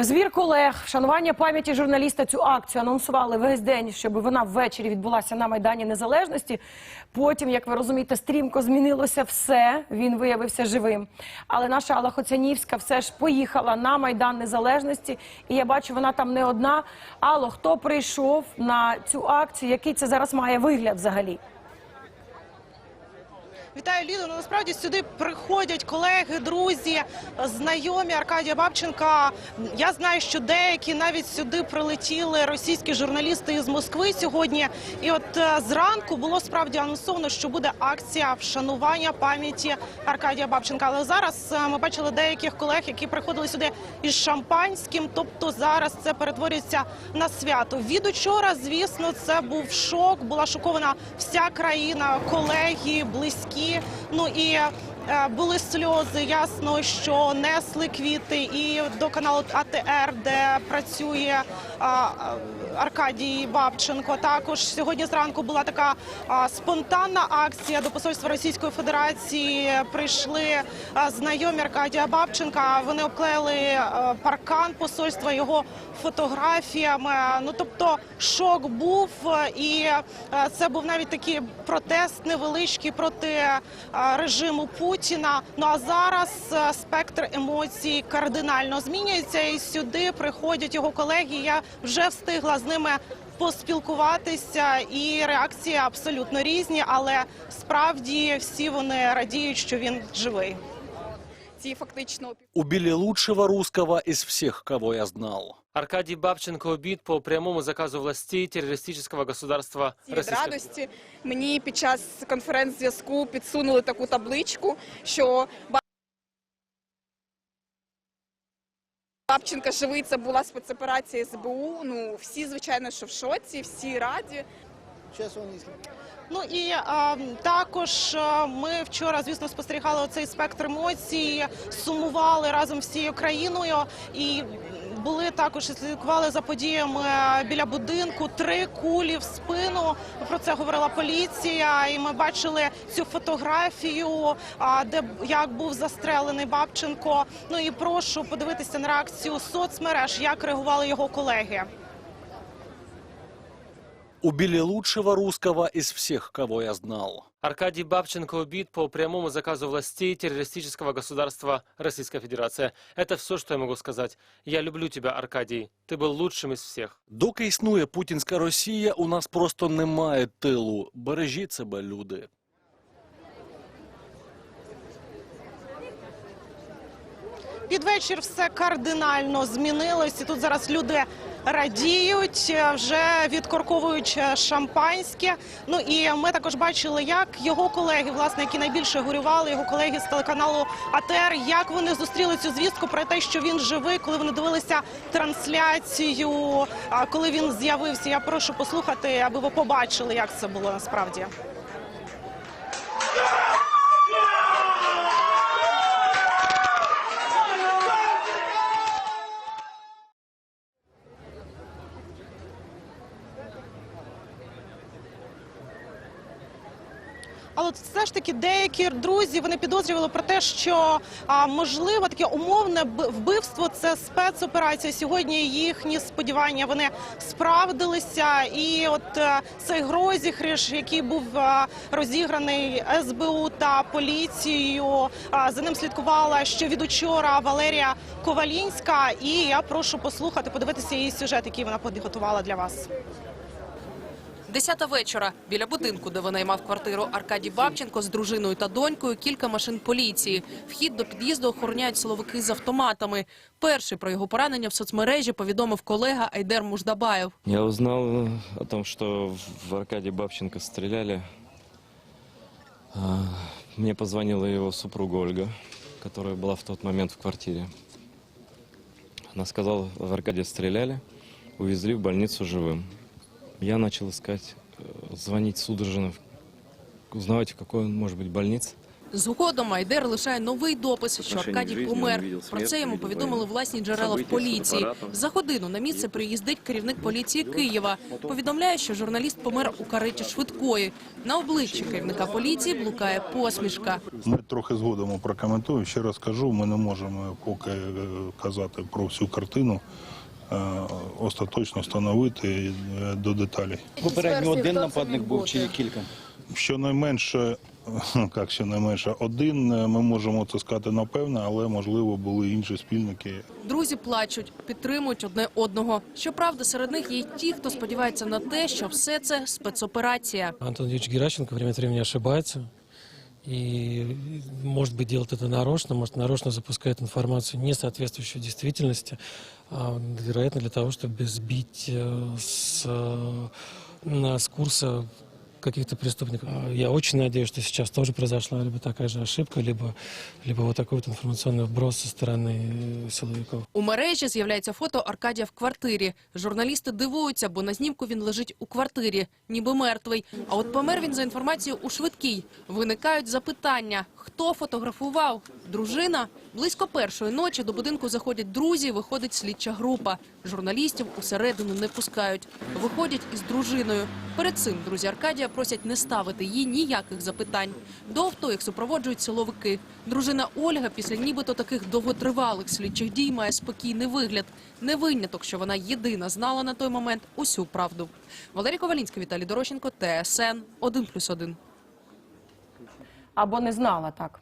Звір колег, вшанування пам'яті журналіста цю акцію анонсували весь день, щоб вона ввечері відбулася на Майдані Незалежності. Потім, як ви розумієте, стрімко змінилося все. Він виявився живим. Але наша Алла Хоцянівська все ж поїхала на Майдан Незалежності. І я бачу, вона там не одна. Алло, хто прийшов на цю акцію? Який це зараз має вигляд взагалі? Вітаю, Ліду. Ну, насправді сюди приходять колеги, друзі, знайомі Аркадія Бабченка. Я знаю, що деякі навіть сюди прилетіли російські журналісти із Москви сьогодні. І от е, зранку було справді анонсовано, що буде акція вшанування пам'яті Аркадія Бабченка. Але зараз е, ми бачили деяких колег, які приходили сюди із шампанським. Тобто зараз це перетворюється на свято. Від учора, звісно, це був шок. Була шокована вся країна, колеги, близькі. Ну і е, були сльози. Ясно, що несли квіти і до каналу АТР, де працює Аркадій Бабченко. Також сьогодні зранку була така спонтанна акція до посольства Російської Федерації. Прийшли знайомі Аркадія Бабченка. Вони обклеїли паркан посольства його фотографіями. Ну тобто шок був, і це був навіть такий протест невеличкий проти режиму Путіна. Ну а зараз спектр емоцій кардинально змінюється, і сюди приходять його колеги. Я вже встигла з ними. Поспілкуватися і реакції абсолютно різні, але справді всі вони радіють, що він живий. ці фактично Убили лучшего русского из всех, кого я знал. Аркадий Бабченко убит по прямому заказу властей террористического государства Российской радості. Мені під час конференц-зв'язку підсунули таку табличку, що Бабченка живий. Це була спецоперація СБУ. Ну всі звичайно, що в шоці, всі раді. Ну і а, також а, ми вчора, звісно, спостерігали оцей спектр емоцій, сумували разом з всією країною і. Були також і слідкували за подіями біля будинку. Три кулі в спину. Про це говорила поліція. І ми бачили цю фотографію, де як був застрелений Бабченко. Ну і прошу подивитися на реакцію соцмереж, як реагували його колеги. Убили лучшего русского из всех, кого я знал. Аркадий Бабченко убит по прямому заказу властей террористического государства Российская Федерация. Это все, что я могу сказать. Я люблю тебя, Аркадий. Ты был лучшим из всех. Доки існує путінська Росія, у нас просто немає тилу. Бережіть себе, люди. Під вечір все кардинально змінилось. І тут зараз люди радіють, е, вже відкорковують е, шампанське. Ну і ми також бачили, як його колеги, власне, які найбільше горювали, його колеги з телеканалу АТР, як вони зустріли цю звістку про те, що він живий, коли вони дивилися трансляцію. Коли він з'явився, я прошу послухати, аби ви побачили, як це було насправді. Але все ж таки деякі друзі вони підозрювали про те, що а, можливо таке умовне вбивство це спецоперація. Сьогодні їхні сподівання вони справдилися. І от е, цей грозігриш, який був е, розіграний СБУ та поліцією, а, за ним слідкувала ще від учора Валерія Ковалінська. І я прошу послухати, подивитися її сюжет, який вона підготувала для вас. Десята вечора біля будинку, де винаймав квартиру Аркадій Бабченко з дружиною та донькою, кілька машин поліції. Вхід до під'їзду охороняють силовики з автоматами. Перший про його поранення в соцмережі повідомив колега Айдер Муждабаєв. Я узнал э, о том, что в Аркадия Бабченко стреляли. А, Мне позвонила его супруга Ольга, которая была в тот момент в квартире. Она сказала, в Аркадия стреляли, увезли в больницу живым. Я начал искать, э, звонить судорожно, узнавать, в какой он может быть больнице. Згодом Айдер лишає новий допис, що Аркадій помер. Про це йому повідомили власні джерела в поліції. За годину на місце приїздить керівник поліції Києва. Повідомляє, що журналіст помер у кареті швидкої. На обличчі керівника поліції блукає посмішка. Ми трохи згодом прокоментуємо. Ще раз кажу, ми не можемо поки е, казати про всю картину, остаточно встановити е, до деталей. Попередньо один нападник був чи кілька? Щонайменше, як щонайменше, один е, ми можемо це сказати напевно, але можливо були інші спільники. Друзі плачуть, підтримують одне одного. Щоправда, серед них є й ті, хто сподівається на те, що все це спецоперація. Антон Ильич Геращенко время от времени ошибается. И, может быть, делает это нарочно, может, нарочно запускает информацию, не соответствующую действительности, а, вероятно, для того, чтобы сбить э, с, э, на- с курса каких-то преступников. А Я очень надеюсь, что сейчас тоже произошла либо такая же ошибка, либо, либо вот такой вот информационный вброс со стороны э, силовиков. У мережі з'являється фото Аркадія в квартирі. Журналісти дивуються, бо на знімку він лежить у квартирі, ніби мертвий. А от помер він за інформацією у швидкій. Виникають запитання: хто фотографував? Дружина? Близько першої ночі до будинку заходять друзі, виходить слідча група. Журналістів усередину не пускають. Виходять із дружиною. Перед цим друзі Аркадія просять не ставити їй ніяких запитань. До авто їх супроводжують силовики. Дружина Ольга після нібито таких довготривалих слідчих дій має спокійний вигляд. Не виняток, що вона єдина знала на той момент усю правду. Валерій Ковалінська, Віталій Дорощенко, ТСН 1+,1. Або не знала так.